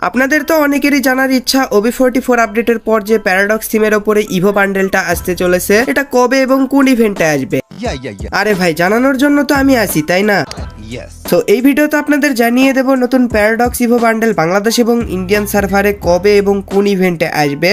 আপনাদের তো অনেকেরই জানার ইচ্ছা ওবি ফোরটি ফোর আপডেটের পর যে প্যারাডক্স থিমের ওপরে ইভো বান্ডেলটা আসতে চলেছে এটা কবে এবং কোন ইভেন্টে আসবে. আরে ভাই জানানোর জন্য তো আমি আসি তাই না Yes. তো এই ভিডিওতে আপনাদের জানিয়ে দেব নতুন প্যারাডক্স ইভো বান্ডেল বাংলাদেশ এবং ইন্ডিয়ান সার্ভারে কবে এবং কোন ইভেন্টে আসবে.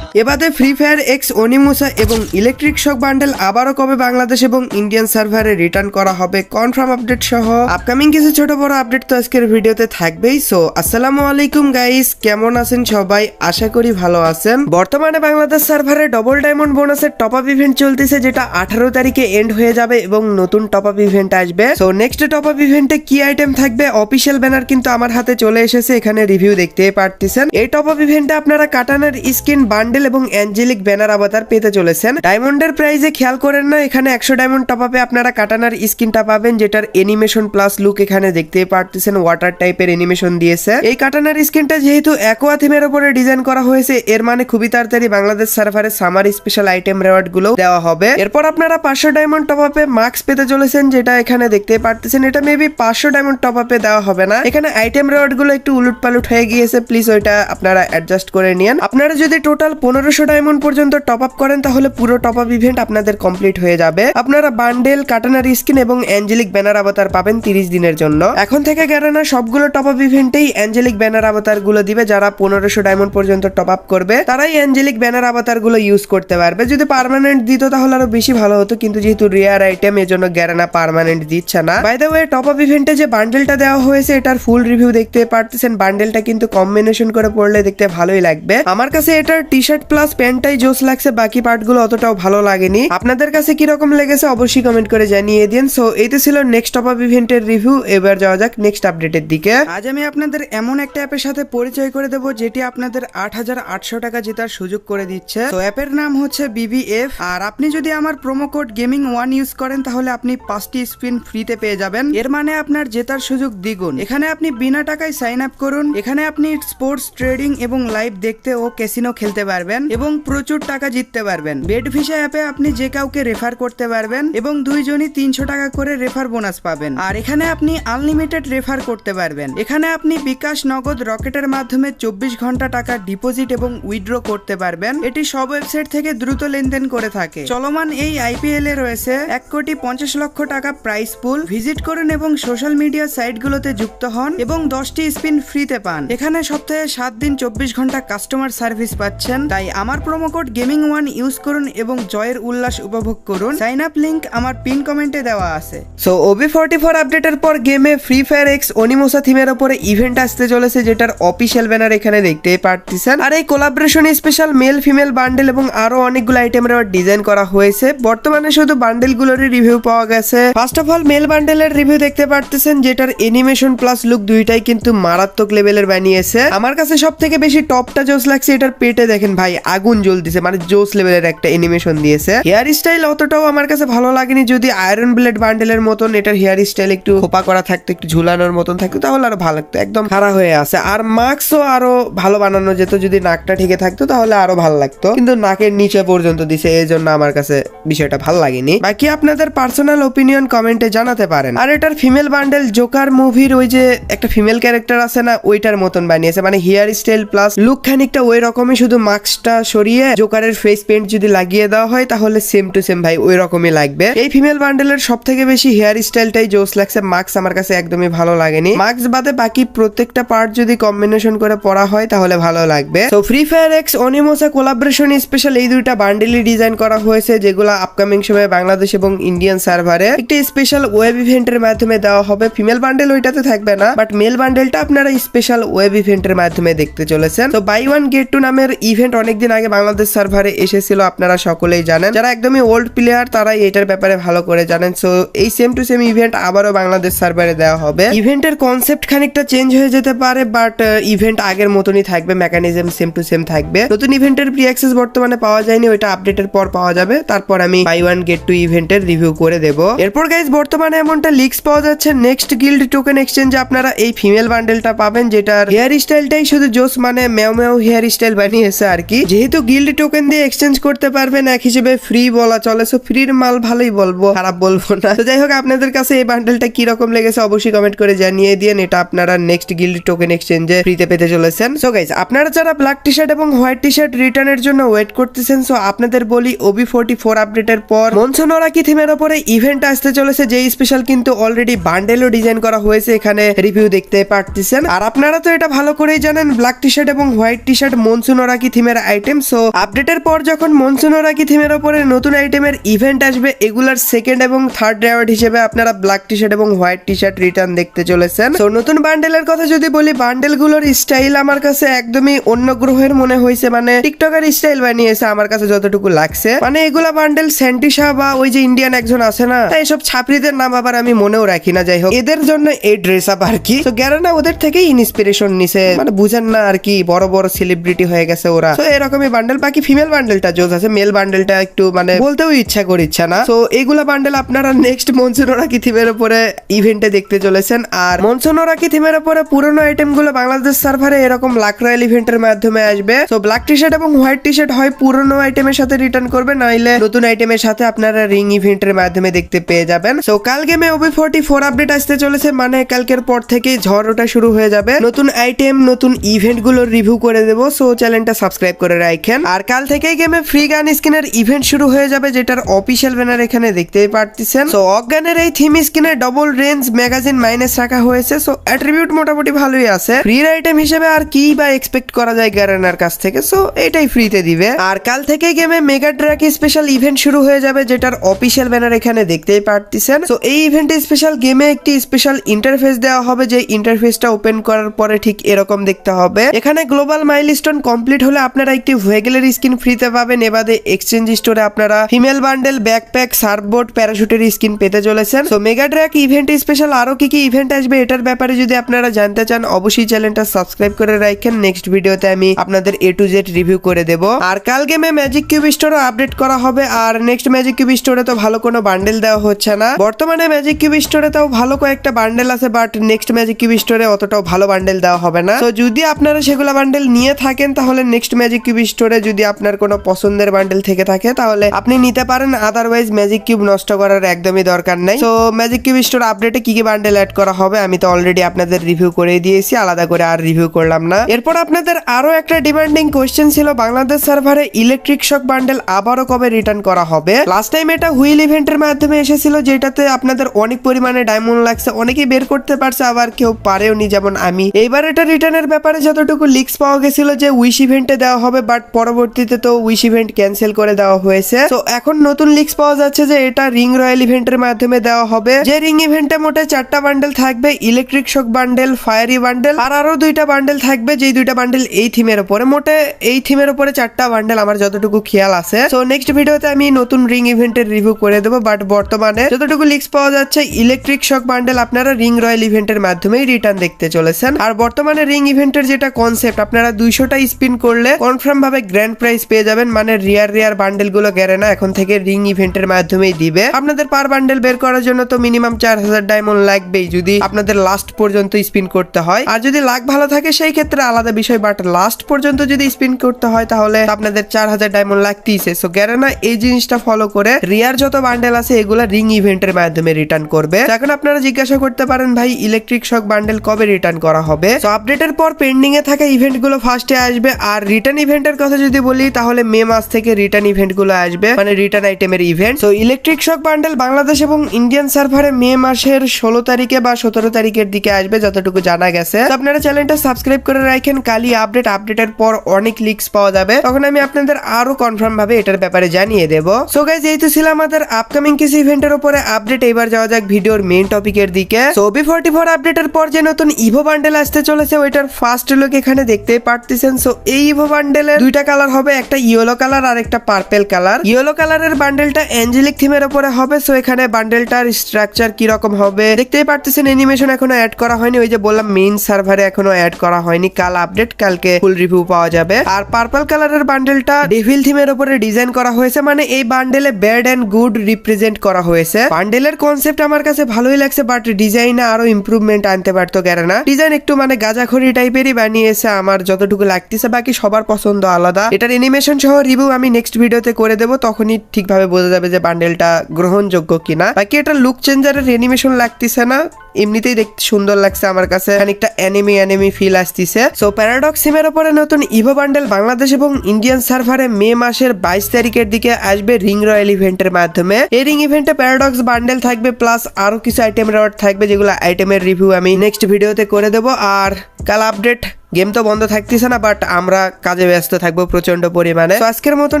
এবারে ফ্রি ফায়ার এক্স অনিমুসা এবং ইলেকট্রিক শক বান্ডেল আবারও কবে বাংলাদেশ এবং ইন্ডিয়ান সার্ভারে রিটার্ন করা হবে কনফার্ম আপডেট সহ। আপকামিং কিছু ছোট বড় আপডেট তো আজকের ভিডিওতে থাকবেই। সো আসসালামু আলাইকুম গাইস কেমন আছেন সবাই? আশা করি ভালো আছেন। বর্তমানে বাংলাদেশ সার্ভারে ডবল ডায়মন্ড বোনাসের টপ আপ ইভেন্ট চলতেছে যেটা আঠারো তারিখে এন্ড হয়ে যাবে এবং নতুন টপ আপ ইভেন্ট আসবে সো নেক্সট টপ আপ ইভেন্টে কি আইটেম থাকবে? অফিসিয়াল ব্যানার কিন্তু আমার হাতে চলে এসেছে, এখানে রিভিউ দেখতে পারতেছেন। এই টপ আপ ইভেন্টে আপনারা কাটানার স্কিন বান্ডেল এবং অ্যাঞ্জেলিক ব্যানার আবাতার পেতে চলেছেন। ডায়মন্ডের প্রাইজে খেয়াল করেন না, এখানে একশো ডায়মন্ড টপ আপে আপনারা কাটানার স্কিনটা পাবেন, যেটার এনিমেশন প্লাস লুক এখানে দেখতে পারতেছেন ওয়াটার টাইপের এনিমেশন দিয়েছে। এই কাটানার স্কিনটা যেহেতু অ্যাকোয়া থিমের উপরে ডিজাইন করা হয়েছে, এর মানে খুবই তাড়াতাড়ি বাংলাদেশ সার্ভারে সামার স্পেশাল আইটেম রেওয়ার্ডগুলো দেওয়া হবে। এরপর আপনারা পাঁচশো ডায়মন্ড টপ আপে মার্কস পেতে চলেছেন, যেটা এখানে দেখতে পারতেছেন এটা মেবি পাঁচশো ডায়মন্ড টপ আপে দেওয়া হবে না। এখানে আইটেম রেওয়ার্ডগুলো একটু উলুট পালুট হয়ে গিয়েছে প্লিজ ওইটা আপনারা অ্যাডজাস্ট করে নিন আপনারা যদি টোটাল পনেরোশো ডায়মন্ড পর্যন্ত টপ আপ করেন, তাহলে পুরো টপ আপ ইভেন্ট আপনাদের কমপ্লিট হয়ে যাবে। আপনারা বান্ডেল কাটানার স্কিন এবং অ্যাঞ্জেলিক ব্যানার আবতার পাবেন তিরিশ দিনের জন্য। এখন থেকে গ্যারানা, সবগুলো টপ আপ ইভেন্টেই অ্যাঞ্জেলিক ব্যানার আবতারগুলো দিবে, যারা পনেরোশো ডায়মন্ড পর্যন্ত টপ আপ করবে, তারাই অ্যাঞ্জেলিক ব্যানার আবতারগুলো ইউজ করতে পারবে। যদি পারমানেন্ট দিত, তাহলে আরও বেশি ভালো হতো, কিন্তু যেহেতু রেয়ার আইটেম এজন্য গ্যারানা পারমানেন্ট দিচ্ছে না। বাই টপ আপ ইভেন্টে যে বান্ডেলটা দেওয়া হয়েছে, এটার ফুল রিভিউ দেখতে পারতেছেন। বান্ডেলটা কিন্তু কম্বিনেশন করে পড়লে দেখতে ভালোই লাগবে। আমার কাছে এটার টি শার্ট প্লাস প্যান্টটাই জোস লাগছে, বাকি পার্টগুলো অতটাও ভালো লাগেনি। আপনাদের কাছে কি রকম লেগেছে অবশ্যই কমেন্ট করে জানিয়ে দিন। সো এই তো ছিল নেক্সট টপ আপ ইভেন্টের রিভিউ এবার যাওয়া যাক নেক্সট আপডেটের দিকে। আজ আমি আপনাদের এমন একটা অ্যাপের সাথে পরিচয় করে দেবো, যেটি আপনাদের আট হাজার আটশো টাকা জেতার সুযোগ করে দিচ্ছে। তো অ্যাপের নাম হচ্ছে বিবিএফ আর আপনি যদি আমার promo code gaming one use করেন, তাহলে আপনি পাঁচটি স্পিন ফ্রিতে পেয়ে যাবেন। এর মানে আপনার জেতার সুযোগ দ্বিগুণ। এখানে আপনি বিনা টাকায় সাইন আপ করুন। এখানে আপনি স্পোর্টস ট্রেডিং এবং লাইভ দেখতে ও ক্যাসিনো খেলতে পারবেন এবং প্রচুর টাকা জিততে পারবেন। বেড ভিসা অ্যাপে আপনি যে কাউকে রেফার করতে পারবেন এবং দুইজনই তিনশো টাকা করে রেফার বোনাস পাবেন। আর এখানে আপনি আনলিমিটেড রেফার করতে পারবেন। এখানে আপনি বিকাশ নগদ রকেটের মাধ্যমে চব্বিশ ঘণ্টা টাকা ডিপোজিট এবং উইথড্র করতে পারবেন। এটি সব ওয়েবসাইট থেকে দ্রুত লেনদেন করে থাকে। চলমান এই আইপিএল এ রয়েছে এক কোটি পঞ্চাশ লক্ষ টাকা প্রাইস পুল ভিজিট করুন এবং সোশ্যাল মিডিয়া সাইটগুলোতে যুক্ত হন এবং দশটি স্পিন ফ্রিতে পান। এখানে সপ্তাহে সাত দিন চব্বিশ ঘণ্টা কাস্টমার সার্ভিস পাচ্ছেন। তাই আমার কোড গেমিং ওয়ান ইউজ করুন এবং জয়ের উল্লাস উপভোগ করুন। সাইন আপ লিংক আমার পিন কমেন্টে দেওয়া আছে। সো ওবি ফোরটি ফোর আপডেটের পর গেমে ফ্রি ফায়ার এক্স অনিমোসা থিমের ওপরে ইভেন্ট আসতে চলেছে, যেটার অফিসিয়াল ব্যানার এখানে দেখতে পারতেছেন। আর এই collaboration special male female bundle এবং আরও অনেকগুলো আইটেমের ডিজাইন করা হয়েছে। বর্তমানে শুধু বান্ডেল গুলোরই রিভিউ পাওয়া গেছে। ফার্স্ট অফ অল মেল বান্ডেলের রিভিউ দেখতে পারতেছেন, যেটার এনিমেশন প্লাস লুক দুইটাই কিন্তু মারাত্মক লেভেলের বানিয়েছে। আমার কাছে সব থেকে বেশি টপটা জোস লাগছে এটার পেটে দেখেন ভাই, আগুন জ্বলতেছে মানে জোস লেভেলের একটা এনিমেশন দিয়েছে। হেয়ার স্টাইল অতটাও আমার কাছে ভালো লাগেনি, যদি আয়রন ব্লেড বান্ডেলের মতন এটার হেয়ার স্টাইল একটু খোপা করা থাকতো, একটু ঝুলানোর মতন থাকতো, তাহলে আরও ভালো লাগতো, একদম খারাপ হয়ে আছে। আর মাস্কও আরও ভালো বানানো যেত, যদি নাকটা ঠিকে থাকতো, তাহলে আরও ভালো লাগতো। কিন্তু নাকের নিচে পর্যন্ত দিছে এই জন্য আমার কাছে বিষয়টা ভালো লাগেনি। বাকি আপনাদের পার্সোনাল ওপিনিয়ন কমেন্টে জানাতে পারেন। আর এটার ফিমেল বান্ডেল জোকার মুভির ওই যে একটা ফিমেল ক্যারেক্টার আছে না, ওইটার মতন বানিয়েছে। মানে হেয়ার স্টাইল প্লাস লুক খানিকটা ওই রকমই, শুধু মাস্কটা সরিয়ে জোকারের ফেস পেন্ট যদি লাগিয়ে দেওয়া হয়, তাহলে সেম টু সেম ভাই, ওই রকমই লাগবে। এই ফিমেল বান্ডেলের সব থেকে বেশি হেয়ার স্টাইলটাই জোস লাগছে। মাস্ক আমার কাছে একদমই ভালো লাগেনি। মাস্ক বাদে বাকি প্রত্যেকটা পার্ট যদি কম্বিনেশন করে পড়া হয়, তাহলে ভালো লাগবে। তো ফ্রি ফায়ার এক্স অনিমোসা কোলাবরেশন স্পেশাল এই দুইটা বান্ডেলই ডিজাইন করা হয়েছে, যেগুলো আপকামিং সময়ে বাংলাদেশ এবং ইন্ডিয়ান সার্ভারে একটি স্পেশাল ওয়েব ইভেন্টের মাধ্যমে দেওয়া হবে। ফিমেল বান্ডেল ওইটাতে থাকবে না বাট মেল বান্ডেলটা আপনারা স্পেশাল ওয়েব ইভেন্টের মাধ্যমে দেখতে চলেছেন। তো বাই ওয়ান গেট টু নামের ইভেন্ট অনেকদিন আগে বাংলাদেশ সার্ভারে এসেছিল, আপনারা সকলেই জানেন। যারা একদমই ওল্ড প্লেয়ার তারাই এটার ব্যাপারে ভালো করে জানেন। সো এই সেম টু সেম ইভেন্ট আবারও বাংলাদেশ সার্ভারে দেওয়া হবে। ইভেন্টের কনসেপ্ট খানিকটা চেঞ্জ হয়ে যেতে পারে বাট ইভেন্ট আগের মতনই থাকবে মেকানিজম সেম টু সেম থাকবে। নতুন ইভেন্টের প্রি অ্যাক্সেস বর্তমানে পাওয়া যায়নি, ওইটা আপডেটের পর পাওয়া যাবে। তারপর আমি বাই ওয়ান গেট টু ইভেন্টের রিভিউ করে দেবো। এরপর গাইজ বর্তমানে এমনটা লিক লিক্স পাওয়া যাচ্ছে। নেক্সট গিল্ড টোকেন এক্সচেঞ্জে আপনারা এই ফিমেল বান্ডেলটা পাবেন, যেটার হেয়ার স্টাইলটাই শুধু জোস মানে ম্যাও ম্যাও হেয়ার স্টাইল বানিয়েছে আর কি। যেহেতু গিল্ড টোকেন দিয়ে এক্সচেঞ্জ করতে পারবেন, এক হিসেবে ফ্রি বলা চলে সো ফ্রির মাল ভালোই বলব, খারাপ বলব না। তো যাই হোক, আপনাদের কাছে এই বান্ডেলটা কি রকম লেগেছে অবশ্যই কমেন্ট করে জানিয়ে দিন এটা আপনারা নেক্সট গিল্ড টোকেন এক্সচেঞ্জে ফ্রিতে পেতে চলেছেন। সো গাইজ আপনারা যারা ব্ল্যাক টি শার্ট এবং হোয়াইট টি শার্ট রিটার্নের জন্য ওয়েট করতেছেন সো আপনাদের বলি ওবি ফোর্টি ফোর আপডেটের পর মনসোনরা কি থিমের ওপরে ইভেন্ট আসতে চলেছে, যেই স্পেশাল কিন্তু অলরেডি বান্ডেলও ডিজাইন করা হয়েছে, এখানে রিভিউ দেখতে পারতেছেন। আর আপনারা তো এটা ভালো করেই জানেন ব্ল্যাক টি শার্ট এবং হোয়াইট টি শার্ট মনসুন কি থিমের আইটেম সো আপডেটের পর যখন মনসুন কি থিমের ওপরে নতুন আইটেমের ইভেন্ট আসবে, এগুলার সেকেন্ড এবং থার্ড রেওয়ার্ড হিসেবে আপনারা ব্ল্যাক টি শার্ট এবং হোয়াইট টি শার্ট রিটার্ন দেখতে চলেছেন। তো নতুন বান্ডেলের কথা যদি বলি বান্ডেলগুলোর স্টাইল আমার কাছে একদমই অন্য গ্রহের মনে হয়েছে মানে টিকটকের স্টাইল বানিয়েছে আমার কাছে যতটুকু লাগছে। মানে এগুলা বান্ডেল স্যান্টিসা বা ওই যে ইন্ডিয়ান একজন আছে না এসব ছাপরিদের নাম আবার আমি মনেও রাখি না, যাই হোক। এদের জন্য এই ড্রেস আপ আর কি। তো গ্যারানা ওদের থেকেই ইন্সপিরেশন নিছে। মানে বুঝেন না আর কি, বড় বড় সেলিব্রিটি হয়ে গেছে ওরা। তো এরকমই বান্ডেল বাকি ফিমেল বান্ডেলটা জোস আছে মেল বান্ডেলটা একটু মানে বলতেও ইচ্ছা করিচ্ছে না। তো এইগুলা বান্ডেল আপনারা নেক্সট মনসুনোরা কি থিমের উপরে ইভেন্টে দেখতে চলেছেন। আর মনসুনোরা কি থিমের উপরে পুরনো আইটেমগুলো বাংলাদেশ সার্ভারে এরকম লাক রয়্যাল ইভেন্টের মাধ্যমে আসবে। তো ব্ল্যাক টি শার্ট এবং হোয়াইট টি শার্ট হয়, পুরনো আইটেমের সাথে রিটার্ন করবে, নাইলে নতুন আইটেমের সাথে আপনারা রিং ইভেন্টের মাধ্যমে দেখতে পেয়ে যাবেন। তো কাল গেমে ওবি ফোর্টি ফোর আপডেট আসতে চলেছে মানে কালকের পর থেকেই ঝড় ওটা শুরু হয়ে যাবে। নতুন আইটেম নতুন ইভেন্টগুলোর রিভিউ করে দেবো সো চ্যানেলটা সাবস্ক্রাইব করে রাখেন। আর কাল থেকেই গেমে ফ্রি গান স্কিনের ইভেন্ট শুরু হয়ে যাবে, যেটার অফিসিয়াল ব্যানার এখানে দেখতেই পারতেছেন। সো অজ্ঞানের এই থিম স্কিনে ডবল রেঞ্জ ম্যাগাজিন মাইনাস রাখা হয়েছে সো অ্যাট্রিবিউট মোটামুটি ভালোই আছে। ফ্রি আইটেম হিসেবে আর কি বা এক্সপেক্ট করা যায় গ্যারেনার কাছ থেকে সো এটাই ফ্রিতে দিবে। আর কাল থেকে গেমে মেগা ট্র্যাক স্পেশাল ইভেন্ট শুরু হয়ে যাবে, যেটার অফিসিয়াল ব্যানার এখানে দেখতেই পারতেছেন। তো এই ইভেন্টে স্পেশাল গেমে একটি স্পেশাল ইন্টারফেস দেওয়া হবে যে ইন্টারফেসটা ওপেন করার পরে ঠিক এরকম দেখতে হবে। এখানে গ্লোবাল মাইলস্টোন কমপ্লিট হলে আপনারা একটি ভেহিকেলের স্কিন ফ্রিতে পাবেন। এবারে এক্সচেঞ্জ স্টোরে আপনারা ফিমেল বান্ডেল ব্যাকপ্যাক সার্ফবোর্ড প্যারাশুটের স্কিন পেতে চলেছেন। তো মেগা ট্র্যাক ইভেন্ট স্পেশাল আরও কি কি ইভেন্ট আসবে এটার ব্যাপারে যদি আপনারা জানতে চান, অবশ্যই চ্যানেলটা সাবস্ক্রাইব করে রাখেন। নেক্সট ভিডিওতে আমি আপনাদের এ টু জেড রিভিউ করে দেব। আর কাল গেমে ম্যাজিক কিউব স্টোরও আপডেট করা হবে। আর নেক্সট ম্যাজিক কিউব স্টোরে তো ভালো কোনো বান্ডেল দেওয়া হচ্ছে না। বর্তমানে ম্যাজিক স্টোরে তাও ভালো কয়েকটা বান্ডেল আছে বাট নেক্সট ম্যাজিক কিউব স্টোরে অতটাও ভালো বান্ডেল দেওয়া হবে না। তো যদি আপনারা সেগুলো বান্ডেল নিয়ে থাকেন, তাহলে নেক্সট ম্যাজিক কিউব স্টোরে যদি আপনার কোনো পছন্দের বান্ডেল থেকে থাকে, তাহলে আপনি নিতে পারেন আদারওয়াইজ ম্যাজিক কিউব নষ্ট করার একদমই দরকার নেই। তো ম্যাজিক কিউব স্টোর আপডেটে কি কি বান্ডেল অ্যাড করা হবে, আমি তো অলরেডি আপনাদের রিভিউ করে দিয়েছি, আলাদা করে আর রিভিউ করলাম না। এরপর আপনাদের আরও একটা ডিমান্ডিং কোয়েশ্চেন ছিল, বাংলাদেশ সার্ভারে ইলেকট্রিক শক বান্ডেল আবারও কবে রিটার্ন করা হবে? লাস্ট টাইম এটা হুইল ইভেন্টের মাধ্যমে এসেছিল, যেটাতে আপনাদের অনেক পরিমাণে ডায়মন্ড লাগছে, অনেকেই বের করতে পারছে, আবার কেউ পারেওনি, যেমন আমি। এইবার এটা রিটার্নের ব্যাপারে যতটুকু লিক্স পাওয়া গেছিল যে উইশ ইভেন্টে দেওয়া হবে বাট পরবর্তীতে তো উইশ ইভেন্ট ক্যান্সেল করে দেওয়া হয়েছে। তো এখন নতুন লিক্স পাওয়া যাচ্ছে যে এটা রিং রয়্যাল ইভেন্টের মাধ্যমে দেওয়া হবে। যে রিং ইভেন্টে মোটে চারটা বান্ডেল থাকবে electric shock bundle fiery bundle আর আরও দুইটা বান্ডেল থাকবে, যেই দুইটা বান্ডেল এই থিমের উপরে। মোটে এই থিমের উপরে চারটা বান্ডেল আমার যতটুকু খেয়াল আছে। তো নেক্সট ভিডিওতে আমি নতুন রিং ইভেন্টের রিভিউ করে দেবো বাট বর্তমানে যতটুকু লিক্স পাওয়া যাচ্ছে ইলেকট্রিক শক বান্ডেল আপনারা রিং রয়্যাল ইভেন্টের মাধ্যমেই রিটার্ন দেখতে চলেছেন। আর বর্তমানে রিং ইভেন্টের যেটা কনসেপ্ট আপনারা দুইশোটা স্পিন করলে কনফার্ম ভাবে গ্র্যান্ড প্রাইজ পেয়ে যাবেন মানে রিয়ার রিয়ার বান্ডেলগুলো গেরে না, এখন থেকে রিং ইভেন্টের মাধ্যমেই দিবে। আপনাদের পার বান্ডেল বের করার জন্য তো মিনিমাম চার হাজার ডায়মন্ড লাগবেই, যদি আপনাদের লাস্ট পর্যন্ত স্পিন করতে হয়। আর যদি লাক ভালো থাকে, সেই ক্ষেত্রে আলাদা বিষয় বাট লাস্ট পর্যন্ত যদি স্পিন করতে হয়, তাহলে আপনাদের চার হাজার ডায়মন্ড লাগতেইছে। সো গ্যারেনা এই জিনিসটা ফলো করে রিয়ার যত বান্ডেল আছে, এগুলা রিং ইভেন্টের মাধ্যমে রিটার্ন করবে। এখন আপনারা জিজ্ঞাসা করতে পারেন, ভাই ইলেকট্রিক শক বান্ডেল কবে রিটার্ন করা হবে? তো আপডেটের পর পেন্ডিং এ থাকা ইভেন্টগুলো ফার্স্টে আসবে। আর রিটার্ন ইভেন্টের কথা যদি বলি, তাহলে মে মাস থেকে রিটার্ন ইভেন্টগুলো আসবে মানে রিটার্ন আইটেমের ইভেন্ট তো ইলেকট্রিক শক বান্ডেল বাংলাদেশ এবং ইন্ডিয়ান সার্ভারে মে মাসের ষোলো তারিখে বা সতেরো তারিখের দিকে আসবে, যতটুকু জানা গেছে। তো আপনারা চ্যানেলটা সাবস্ক্রাইব করে রাখেন। কালি আপডেট আপডেটের পর অনেক লিক্স পাওয়া যাবে। তখন আমি আপনাদের আরও কনফার্ম ভাবে এটার ব্যাপারে জানিয়ে দেবো। সো গাইজ এই তো ছিল আমাদের আপকামিং কিছু ইভেন্টের উপরে আপডেট এবার যাওয়া যাক ভিডিওর মেইন টপিকের দিকে। সো বি ফোর্টি ফোর আপডেটের পর যে নতুন ইভো বান্ডেল আসতে চলেছে, ওইটার ফার্স্ট লুক এখানে দেখতে পারতেছেন। সো এই ইভো বান্ডেলের দুইটা কালার হবে, একটা ইয়েলো কালার আর একটা পার্পেল কালার ইয়েলো কালারের বান্ডেলটা অ্যাঞ্জেলিক থিমের উপরে হবে। সো এখানে বান্ডেলটার স্ট্রাকচার কি রকম হবে, দেখতেই পারতেছেন অ্যানিমেশন এখনও অ্যাড করা হয়নি। ওই যে বললাম মেইন সার্ভারে এখনও অ্যাড করা হয়নি। কাল আপডেট কালকে ফুল রিভিউ পাওয়া যাবে। আর পার্পল কালারের বান্ডেলটা ডেভিল থিমের উপরে ডিজাইন করা হয়েছে। মানে এই বান্ডেলে ব্যাড এন্ড গুড রিপ্রেজেন্ট করা হয়েছে। বান্ডেলের কনসেপ্ট আমার আমার কাছে ভালোই লাগছে বাট ডিজাইনে আরও ইম্প্রুভমেন্ট আনতে পারতো না ডিজাইন একটু মানে গাজাখড়ি টাইপেরই বানিয়েছে, আমার যতটুকু লাগতেছে, বাকি সবার পছন্দ আলাদা। এটার এনিমেশন সহ রিভিউ আমি নেক্সট ভিডিওতে করে দেবো, তখনই ঠিকভাবে বোঝা যাবে যে বান্ডেলটা গ্রহণযোগ্য কিনা। বাকি এটা লুক চেঞ্জারের এনিমেশন লাগতেছে না। এমনিতেই দেখতে সুন্দর লাগছে আমার কাছে। খানিকটা অ্যানিমি অ্যানিমি ফিল আসতেছে। সো প্যারাডক্স সিমের ওপরে নতুন ইভো বান্ডেল বাংলাদেশ এবং ইন্ডিয়ান সার্ভারে মে মাসের বাইশ তারিখের দিকে আসবে রিং রয়্যাল ইভেন্টের মাধ্যমে। এই রিং ইভেন্টে প্যারাডক্স বান্ডেল থাকবে প্লাস আরও কিছু আইটেম রেওয়ার্ড থাকবে, যেগুলো আইটেমের রিভিউ আমি নেক্সট ভিডিওতে করে দেবো। আর কাল আপডেট গেম তো বন্ধ থাকতেছে না বাট আমরা কাজে ব্যস্ত থাকব প্রচণ্ড পরিমাণে। তো আজকের মতন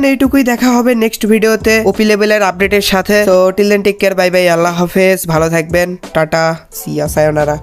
এইটুকুই দেখা হবে নেক্সট ভিডিওতে ওপি লেভেলের আপডেটের সাথে। তো till then take care bye bye আল্লাহ হাফেজ। ভালো থাকবেন। টাটা সিয়া সায়োনারা